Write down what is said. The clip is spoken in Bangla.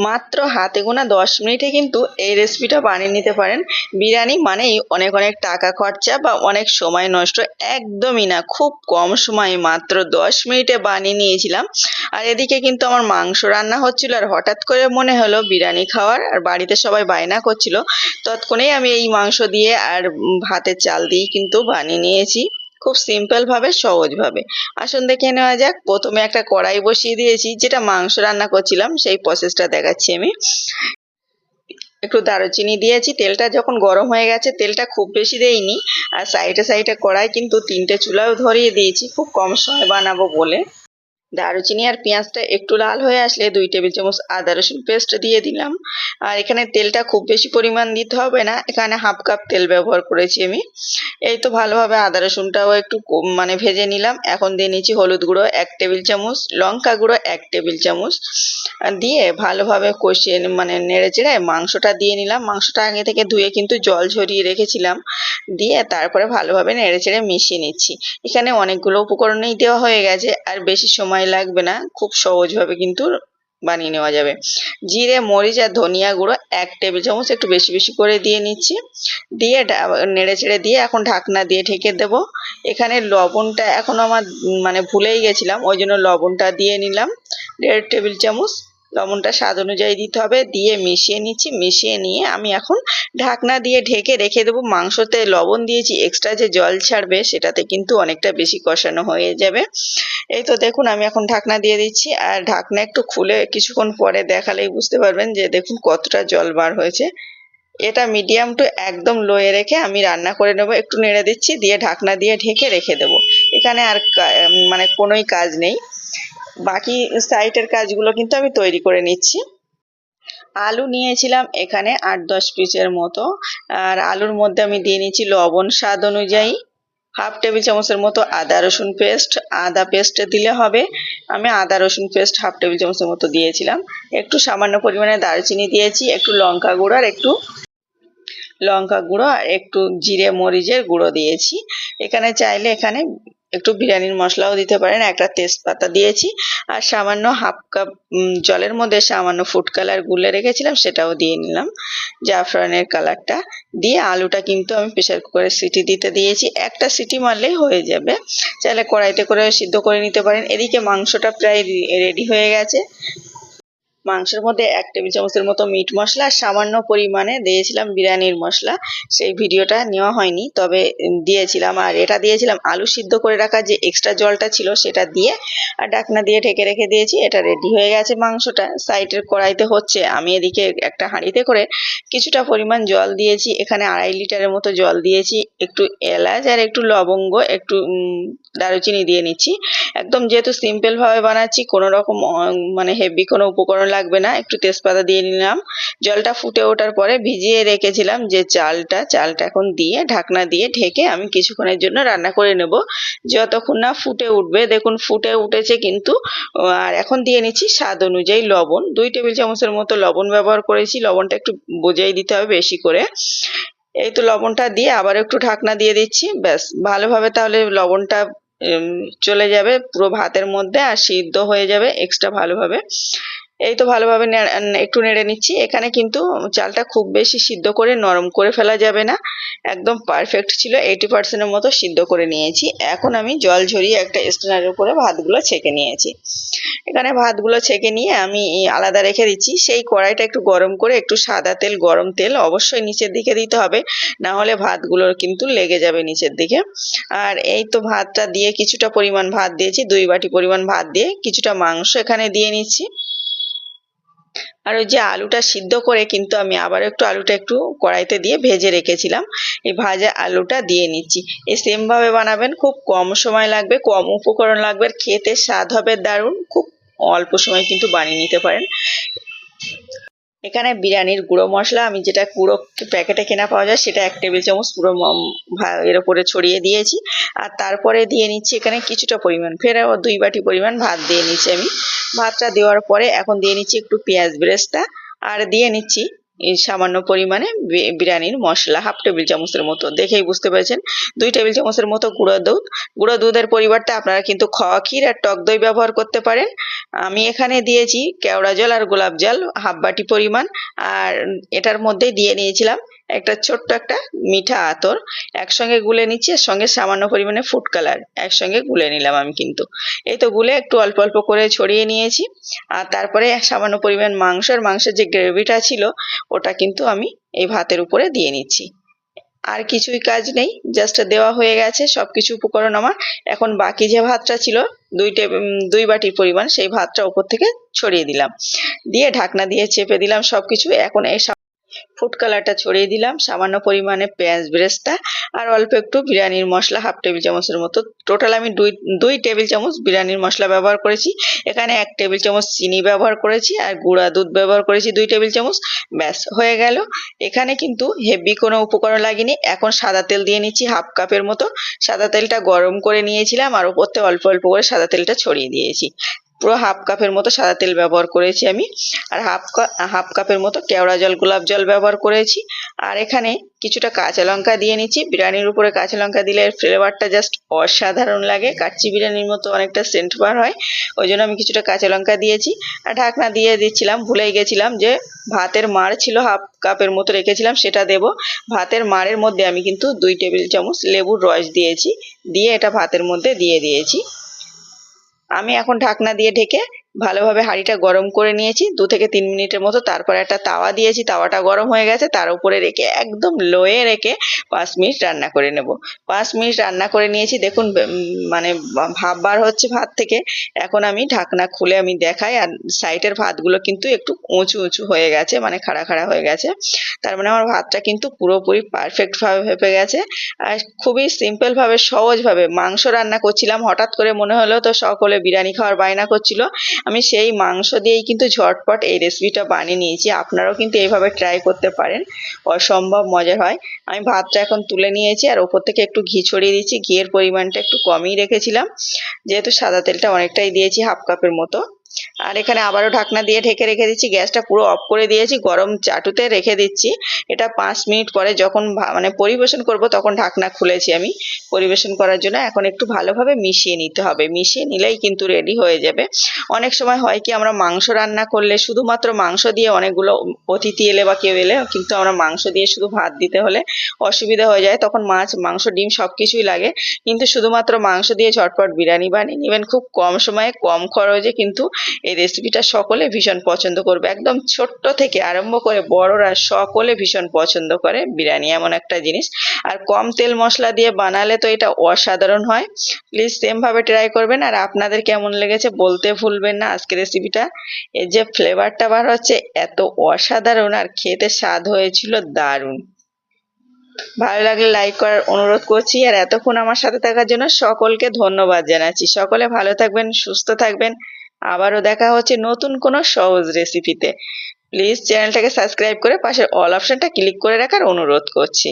মাত্র হাতে গোনা দশ মিনিটে কিন্তু এই রেসিপিটা বানিয়ে নিতে পারেন। বিরিয়ানি মানেই অনেক অনেক টাকা খরচা বা অনেক সময় নষ্ট। একদমই না, খুব কম সময়ে মাত্র দশ মিনিটে বানিয়ে নিয়েছিলাম। আর এদিকে কিন্তু আমার মাংস রান্না হচ্ছিল আর হঠাৎ করে মনে হলো বিরিয়ানি খাওয়ার আর বাড়িতে সবাই বায়না করছিল। তৎক্ষণেই আমি এই মাংস দিয়ে আর ভাতের চাল দিয়েই কিন্তু বানিয়ে নিয়েছি। খুব সিম্পল ভাবে, সহজ ভাবে। আসুন দেখে নেওয়া যাক। প্রথমে একটা কড়াই বসিয়ে দিয়েছি, যেটা মাংস রান্না করছিলাম, সেই প্রসেসটা দেখাচ্ছি আমি। একটু দারুচিনি দিয়েছি। তেলটা যখন গরম হয়ে গেছে, তেলটা খুব বেশি দেইনি। আর সাইডে সাইডে কড়াই কিন্তু তিনটে চুলাও ধরিয়ে দিয়েছি। খুব কম সময় বানাবো বলে। দারুচিনি আর পেঁয়াজটা একটু লাল হয়ে আসলে দুই টেবিল চামচ আদা রসুন পেস্ট দিয়ে দিলাম। আর এখানে তেলটা খুব বেশি পরিমাণ দিতে হবে না। এখানে হাফ কাপ তেল ব্যবহার করেছি আমি। এই তো ভালোভাবে আদা রসুনটাও একটু মানে ভেজে নিলাম। এখন দিয়ে নিচ্ছি হলুদ গুঁড়ো এক টেবিল চামচ, লঙ্কা গুঁড়ো এক টেবিল চামচ। দিয়ে ভালোভাবে কষিয়ে মানে নেড়ে চেড়ে মাংসটা দিয়ে নিলাম। মাংসটা আগে থেকে ধুয়ে কিন্তু জল ঝরিয়ে রেখেছিলাম। দিয়ে তারপরে ভালোভাবে নেড়ে চেড়ে মিশিয়ে নিচ্ছি। এখানে অনেকগুলো উপকরণেই দেওয়া হয়ে গেছে। আর বেশি সময় লাগবে না, খুব সহজভাবে কিন্তু বানিয়ে নেওয়া যাবে। জিরে, মরিচ আর ধনিয়া গুঁড়ো এক টেবিল চামচ, একটু বেশি বেশি করে দিয়ে নিচ্ছি। দিয়ে নেড়ে ছেড়ে দিয়ে এখন ঢাকনা দিয়ে ঢেকে দেব। এখানে লবণটা এখন আমার মানে ভুলেই গেছিলাম, ওই জন্য লবণটা দিয়ে নিলাম। দেড় টেবিল চামচ লবণটা স্বাদ অনুযায়ী দিতে হবে। দিয়ে মিশিয়ে নিচ্ছি। মিশিয়ে নিয়ে আমি এখন ঢাকনা দিয়ে ঢেকে রেখে দেবো। মাংসতে লবণ দিয়েছি। এক্সট্রা যে জল ছাড়বে সেটাতে কিন্তু অনেকটা বেশি কষানো হয়ে যাবে। এই তো দেখুন, আমি এখন ঢাকনা দিয়ে দিচ্ছি। আর ঢাকনা একটু খুলে কিছুক্ষণ পরে দেখালেই বুঝতে পারবেন যে দেখুন কতটা জল বার হয়েছে। এটা মিডিয়াম টু একদম লোয়ে রেখে আমি রান্না করে নেব। একটু নেড়ে দিচ্ছি। দিয়ে ঢাকনা দিয়ে ঢেকে রেখে দেবো। এখানে আর মানে কোনোই কাজ নেই। বাকি সাইটের কাজগুলো কিন্তু আমি তৈরি করে নিচ্ছি। আলু নিয়েছিলাম এখানে আট দশ পিসের মতো। আর আলুর মধ্যে আমি দিয়ে নিচ্ছি লবণ স্বাদ অনুযায়ী। হাফ টেবিল চামচের মতো আদা রসুন পেস্ট। আদা পেস্ট দিলে হবে। আমি আদা রসুন পেস্ট হাফ টেবিল চামচের মতো দিয়েছিলাম। একটু সামান্য পরিমাণে দারচিনি দিয়েছি, একটু লঙ্কা গুঁড়ো আর একটু লঙ্কা গুঁড়ো আর একটু জিরে মরিচের গুঁড়ো দিয়েছি। এখানে চাইলে এখানে একটু বিরিয়ানির মশলাও দিতে পারেন, একটা তেজপাতা দিয়েছি, আর সামান্য হাফ কাপ জলের মধ্যে সামান্য ফুড কালার গুলে রেখেছিলাম, সেটাও দিয়ে নিলাম, জাফরানের কালারটা দিয়ে আলুটা কিন্তু আমি প্রেশার কুকারে সিটি দিতে দিয়েছি, একটা সিটি মারলেই হয়ে যাবে, চাইলে কড়াইতে করে সিদ্ধ করে নিতে পারেন, এদিকে মাংসটা প্রায় রেডি হয়ে গেছে মাংসের মধ্যে এক টেবিল চামচের মতো মিট মশলা সামান্য পরিমাণে দিয়েছিলাম বিরিয়ানির মশলা। সেই ভিডিওটা নেওয়া হয়নি, তবে দিয়েছিলাম আর এটা দিয়েছিলাম আলু সিদ্ধ করে রাখা যে এক্সট্রা জলটা ছিল সেটা দিয়ে আর ডাকনা দিয়ে ঢেকে রেখে দিয়েছি, এটা রেডি হয়ে গেছে মাংসটা। সাইডের কড়াইতে হচ্ছে, আমি এদিকে একটা হাঁড়িতে করে কিছুটা পরিমাণ জল দিয়েছি, এখানে আড়াই লিটারের মতো জল দিয়েছি, একটু এলাচ আর একটু লবঙ্গ, একটু দারুচিনি দিয়ে নিচ্ছি। একদম যেহেতু সিম্পলভাবে বানাচ্ছি, কোনো রকম মানে হেভি কোনো উপকরণ লাগবে না, একটু তেজপাতা দিয়ে নিলাম। জলটা ফুটে ওঠার পরে ভিজিয়ে রেখেছিলাম যে চালটা চালটা এখন দিয়ে, ঢাকনা দিয়ে ঢেকে আমি কিছুক্ষণের জন্য রান্না করে নেব। যতক্ষণ না ফুটে উঠবে, দেখুন ফুটে উঠেছে কিন্তু আর এখন দিয়ে নিচ্ছি স্বাদ অনুযায়ী লবণ। দুই টেবিল চামচের মতো লবণ ব্যবহার করেছি, লবণটা একটু বুঝেই দিতে হবে বেশি করে। এই তো লবণটা দিয়ে আবার একটু ঢাকনা দিয়ে দিচ্ছি, ব্যাস। ভালোভাবে তাহলে লবণটা চলে যাবে পুরো ভাতের মধ্যে আর সিদ্ধ হয়ে যাবে এক্সট্রা ভালোভাবে। এই তো ভালোভাবে একটু নেড়ে নিচ্ছি। এখানে কিন্তু চালটা খুব বেশি সিদ্ধ করে নরম করে ফেলা যাবে না। একদম পারফেক্ট ছিল এইটি পার্সেন্টের মতো সিদ্ধ করে নিয়েছি। এখন আমি জল ঝরিয়ে একটা স্ট্যান্ডারের উপরে ভাতগুলো ছেঁকে নিয়েছি। এখানে ভাতগুলো ছেঁকে নিয়ে আমি আলাদা রেখে দিচ্ছি। সেই কড়াইটা একটু গরম করে একটু সাদা তেল, গরম তেল অবশ্যই নিচের দিকে দিতে হবে। না হলে ভাতগুলো কিন্তু লেগে যাবে নিচের দিকে। আর এই তো ভাতটা দিয়ে কিছুটা পরিমাণ ভাত দিয়েছি, দুই বাটি পরিমাণ ভাত দিয়ে কিছুটা মাংস এখানে দিয়ে নিচ্ছি। আর ওই যে আলুটা সিদ্ধ করে কিন্তু আমি আবার একটু আলুটা একটু কড়াইতে দিয়ে ভেজে রেখেছিলাম। এই ভাজা আলুটা দিয়ে নিচ্ছি। এই সেম ভাবে বানাবেন, খুব কম সময় লাগবে, কম উপকরণ লাগবে, আর খেতে স্বাদ হবে দারুণ, খুব অল্প সময় কিন্তু বানিয়ে নিতে পারেন। এখানে বিরিয়ানির গুঁড়ো মশলা, আমি যেটা গুঁড়ো প্যাকেটে কেনা পাওয়া যায়, সেটা এক টেবিল চামচ পুরো এর উপরে ছড়িয়ে দিয়েছি। আর তারপরে দিয়ে নিচ্ছি এখানে কিছুটা পরিমাণ ফের দুই বাটি পরিমাণ ভাত দিয়ে নিচ্ছি আমি। ভাতটা দেওয়ার পরে এখন দিয়ে নিচ্ছি একটু পেঁয়াজ বেরেস্তা আর দিয়ে নিচ্ছি সামান্য পরিমাণে বিরিয়ানির মশলা, হাফ টেবিল চামচের মতো। দেখেই বুঝতে পেরেছেন? দুই টেবিল চামচের মতো গুঁড়ো দুধ। গুঁড়ো দুধের পরিবর্তে আপনারা কিন্তু খাওয়া ক্ষীর আর টক দই ব্যবহার করতে পারেন। আমি এখানে দিয়েছি কেওড়া জল আর গোলাপ জল, হাফ বাটি পরিমাণ। আর এটার মধ্যে দিয়ে নিয়েছিলাম একটা ছোট্ট একটা মিঠা আতর একসঙ্গে গুলে নিচ্ছি আর সঙ্গে সামান্য পরিমাণে ফুড কালার একসঙ্গে গুলে নিলাম আমি কিন্তু। এই তো গুলে একটু অল্প অল্প করে ছড়িয়ে নিয়েছি আর তারপরে সামান্য পরিমাণ মাংস আর মাংসের যে গ্রেভিটা ছিল ওটা কিন্তু আমি এই ভাতের উপরে দিয়ে নিচ্ছি। আর কিছুই কাজ নেই জাস্ট দেওয়া হয়ে গেছে সব কিছু উপকরণ আমার। এখন বাকি যে ভাতটা ছিল, দুই দুই বাটির পরিমাণ সেই ভাতটা উপর থেকে ছড়িয়ে দিলাম। দিয়ে ঢাকনা দিয়ে চেপে দিলাম সব কিছু এখন এই ফুড কালারটা ছড়িয়ে দিলাম। সামান্য পরিমাণে পেঁয়াজ ব্রেস্তা আর অল্প একটু বিরিয়ানির মশলা, হাফ টেবিল চামচের মতো। টোটাল আমি দুই দুই টেবিল চামচ বিরিয়ানির মশলা ব্যবহার করেছি। এখানে এক টেবিল চামচ চিনি ব্যবহার করেছি আর গুঁড়া দুধ ব্যবহার করেছি দুই টেবিল চামচ। ব্যাস, হয়ে গেল। এখানে কিন্তু হেভি কোনো উপকরণ লাগেনি। এখন সাদা তেল দিয়ে নিচ্ছি হাফ কাপের মতো। সাদা তেলটা গরম করে নিয়েছিলাম আর ওপর থেকে অল্প অল্প করে সাদা তেলটা ছড়িয়ে দিয়েছি। পুরো হাফ কাপের মতো সাদা তেল ব্যবহার করেছি আমি। আর হাফ হাফ কাপের মতো কেওড়া জল, গোলাপ জল ব্যবহার করেছি। আর এখানে কিছুটা কাঁচা লঙ্কা দিয়ে নিচ্ছি। বিরিয়ানির উপরে কাঁচা লঙ্কা দিলে এর ফ্লেভারটা জাস্ট অসাধারণ লাগে। কাচ্চি বিরিয়ানির মতো অনেকটা সেন্ট বার হয়। ওই জন্য আমি কিছুটা কাঁচা লঙ্কা দিয়েছি। আর ঢাকনা দিয়ে দিচ্ছিলাম, ভুলেই গেছিলাম যে ভাতের মাড় ছিল হাফ কাপের মতো রেখেছিলাম, সেটা দেব। ভাতের মাড়ের মধ্যে আমি কিন্তু দুই টেবিল চামচ লেবুর রস দিয়েছি। দিয়ে এটা ভাতের মধ্যে দিয়ে দিয়েছি। আমি এখন ঢাকনা দিয়ে ঢেকে ভালোভাবে হাঁড়িটা গরম করে নিয়েছি। দু থেকে তিন মিনিটের মতো তারপরে একটা তাওয়া দিয়েছি। তাওয়াটা গরম হয়ে গেছে। তার উপরে রেখে, একদম লোয়ে রেখে পাঁচ মিনিট রান্না করে নেব। পাঁচ মিনিট রান্না করে নিয়েছি। দেখুন মানে ভাব বার হচ্ছে ভাত থেকে। এখন আমি ঢাকনা খুলে আমি দেখাই। আর সাইডের ভাতগুলো কিন্তু একটু উঁচু উঁচু হয়ে গেছে মানে খাড়া খাড়া হয়ে গেছে। তার মানে আমার ভাতটা কিন্তু পুরোপুরি পারফেক্ট ভাবে ভেপে গেছে। আর খুবই সিম্পল ভাবে সহজ ভাবে মাংস রান্না করছিলাম। হঠাৎ করে মনে হলো তো সকলে বিরিয়ানি খাওয়ার বায়না করছিল। আমি সেই মাংস দিয়েই কিন্তু ঝটপট এই রেসিপিটা বানিয়ে নিয়েছি। আপনারাও কিন্তু এইভাবে ট্রাই করতে পারেন। অসম্ভব মজার হয়। আমি ভাতটা এখন তুলে নিয়েছি আর ওপর থেকে একটু ঘি ছড়িয়ে দিয়েছি। ঘিয়ের পরিমাণটা একটু কমই রেখেছিলাম। যেহেতু সাদা তেলটা অনেকটাই দিয়েছি, হাফ কাপের মতো। আর এখানে আবারও ঢাকনা দিয়ে ঢেকে রেখে দিচ্ছি। গ্যাসটা পুরো অফ করে দিয়েছি, গরম চাটুতে রেখে দিচ্ছি। এটা পাঁচ মিনিট পরে যখন মানে পরিবেশন করব তখন ঢাকনা খুলেছি আমি পরিবেশন করার জন্য। এখন একটু ভালোভাবে মিশিয়ে নিতে হবে। মিশিয়ে নিলেই কিন্তু রেডি হয়ে যাবে। অনেক সময় হয় কি আমরা মাংস রান্না করলে শুধুমাত্র মাংস দিয়ে অনেকগুলো অতিথি এলে বা কেউ এলে কিন্তু আমরা মাংস দিয়ে শুধু ভাত দিতে হলে অসুবিধা হয়ে যায়। তখন মাছ, মাংস, ডিম সব কিছুই লাগে। কিন্তু শুধুমাত্র মাংস দিয়ে ঝটপট বিরিয়ানি বানিয়ে নেবেন। খুব কম সময়ে, কম খরচে কিন্তু এই রেসিপিটা সকলে ভীষণ পছন্দ করবে। একদম ছোট্ট থেকে আরম্ভ করে বড়রা সকলে ভীষণ পছন্দ করে বিরিয়ানি, এমন একটা জিনিস। আর কম তেল মশলা দিয়ে বানালে তো এটা অসাধারণ হয়। প্লিজ সেমভাবে ট্রাই করবেন। আর আপনাদের কেমন লেগেছে বলতে ভুলবেন না আজকের রেসিপিটা এর যে ফ্লেভারটা বার হচ্ছে, এত অসাধারণ আর খেতে স্বাদ হয়েছিল দারুণ। ভালো লাগলে লাইক করার অনুরোধ করছি। আর এতক্ষণ আমার সাথে থাকার জন্য সকলকে ধন্যবাদ জানাচ্ছি। সকলে ভালো থাকবেন, সুস্থ থাকবেন। আবারও দেখা হচ্ছে নতুন কোনো সহজ রেসিপিতে প্লিজ চ্যানেলটাকে সাবস্ক্রাইব করে পাশের অল অপশনটা ক্লিক করে রাখার অনুরোধ করছি।